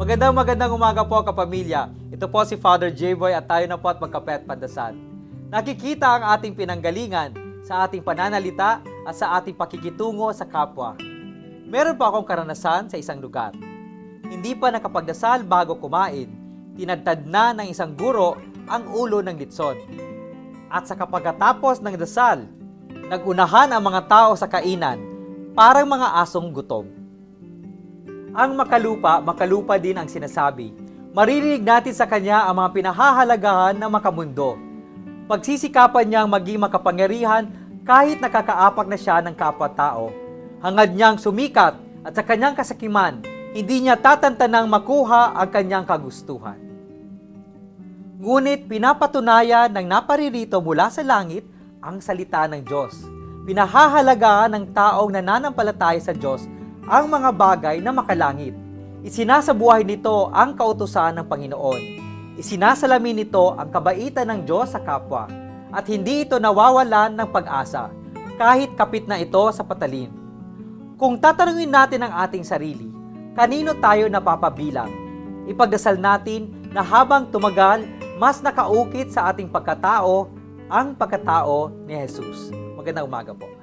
Magandang magandang umaga po kapamilya. Ito po si Father J-Boy at tayo na po at magkape at pandasal. Nakikita ang ating pinanggalingan sa ating pananalita at sa ating pakikitungo sa kapwa. Meron po akong karanasan sa isang lugar. Hindi pa nakapagdasal bago kumain, tinadtad na ng isang guro ang ulo ng litson. At sa kapagkatapos ng dasal, nagunahan ang mga tao sa kainan, parang mga asong gutom. Ang makalupa, makalupa din ang sinasabi. Maririnig natin sa kanya ang mga pinahahalagahan ng makamundo. Pagsisikapan niyang maging makapangyarihan kahit nakakaapak na siya ng kapwa-tao. Hangad niyang sumikat at sa kanyang kasakiman, hindi niya tatantanang makuha ang kanyang kagustuhan. Ngunit pinapatunayan ng naparirito mula sa langit ang salita ng Diyos. Pinahahalagahan ng taong nananampalataya sa Diyos ang mga bagay na makalangit. Isinasabuhay nito ang kautusan ng Panginoon. Isinasalamin nito ang kabaitan ng Diyos sa kapwa at hindi ito nawawalan ng pag-asa kahit kapit na ito sa patalim. Kung tatanungin natin ang ating sarili, kanino tayo napapabilang? Ipagdasal natin na habang tumagal, mas nakaukit sa ating pagkatao ang pagkatao ni Jesus. Magandang umaga po.